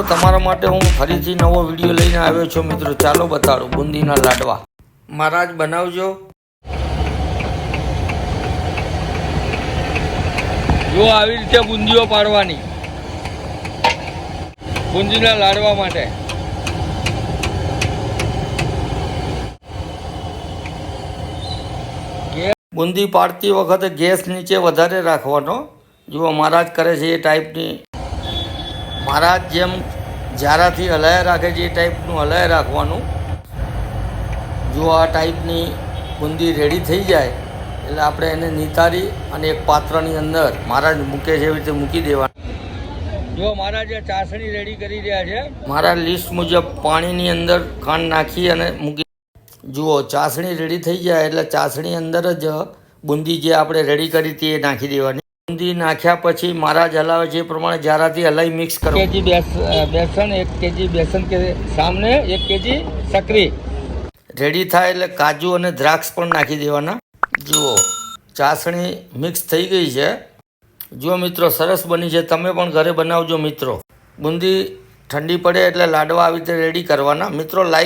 તો તમારા માટે હું ફરીથી નવો વીડિયો લઈને આવ્યો છું. મિત્રો ચાલો બતાડું બુંદીના લાડવા. મહારાજ બનાવજો. જો આવી રીતે બુંદીઓ પાડવાની. બુંદીના લાડવા માટે. બુંદી પાડતી વખતે ગેસ નીચે વધારે રાખવાનો. જુઓ મહારાજ કરે છે એ ટાઈપની મહારાજ જેમ જારાથી હલાયા રાખે છે એ ટાઈપનું હલાયા રાખવાનું. જો આ ટાઈપની બુંદી રેડી થઈ જાય, એટલે આપણે એને નિતારી અને એક પાત્રની અંદર મહારાજ મૂકે છે એવી રીતે મૂકી દેવાનું જો મહારાજે ચાસણી રેડી કરી રહ્યા છે, મારા લિસ્ટ મુજબ પાણીની અંદર ખાંડ નાખી અને મૂકી જુઓ, ચાસણી રેડી થઈ જાય એટલે ચાસણી અંદર જ બુંદી જે આપણે રેડી કરી હતી એ નાખી દેવાની. બુંદી નાખ્યા પછી મહારાજ હલાવે છે પ્રમાણે જારાથી અલાઈ મિક્સ કરો. કેજી બેસન એક કેજી બેસન કે સામને એક કેજી સકરી. રેડી થાય એટલે કાજુ અને દ્રાક્ષ પણ નાખી દેવાના. જુઓ ચાસણી મિક્સ થઈ ગઈ છે. જુઓ મિત્રો સરસ બની છે. તમે પણ ઘરે બનાવજો મિત્રો. બુંદી ઠંડી પડે એટલે લાડવા આવી રીતે રેડી કરવાના. મિત્રો લાઈક